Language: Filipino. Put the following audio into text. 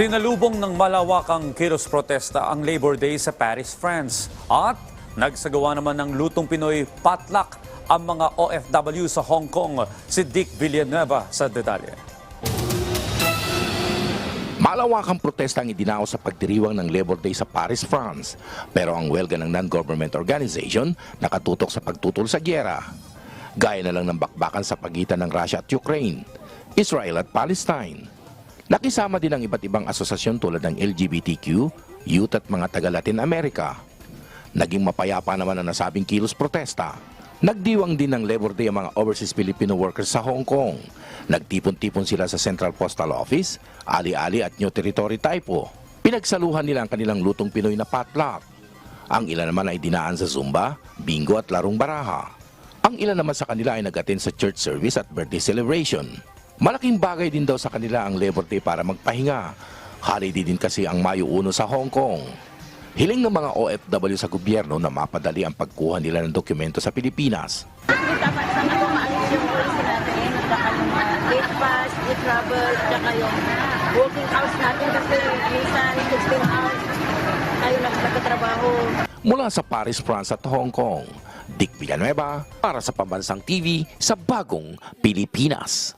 Sinalubong ng malawakang kilos protesta ang Labor Day sa Paris, France. At nagsagawa naman ng Lutong Pinoy Potluck ang mga OFW sa Hong Kong. Si Dick Villanueva sa detalye. Malawakang protesta ang idinao sa pagdiriwang ng Labor Day sa Paris, France. Pero ang welga ng non-government organization nakatutok sa pagtutol sa gyera. Gaya na lang ng bakbakan sa pagitan ng Russia at Ukraine, Israel at Palestine. Nakisama din ang iba't ibang asosasyon tulad ng LGBTQ, youth at mga taga-Latin America. Naging mapayapa naman ang nasabing kilos protesta. Nagdiwang din ng Labor Day ang mga overseas Filipino workers sa Hong Kong. Nagtipon-tipon sila sa Central Postal Office, Ali-Ali at New Territory Taipo. Pinagsaluhan nila ang kanilang lutong Pinoy na potluck. Ang ilan naman ay dinaan sa Zumba, bingo at larong baraha. Ang ilan naman sa kanila ay nag-attend sa church service at birthday celebration. Malaking bagay din daw sa kanila ang Labor Day para magpahinga. Holiday din kasi ang Mayo 1 sa Hong Kong. Hiling ng mga OFW sa gobyerno na mapadali ang pagkuha nila ng dokumento sa Pilipinas. Dapat sana po maalis yung policy natin mga gate pass, gate travel, at saka yung working hours natin kasi minsan 16 hours tayo nag- nagtatrabaho. Mula sa Paris, France at Hong Kong, Dick Villanueva para sa Pambansang TV sa Bagong Pilipinas.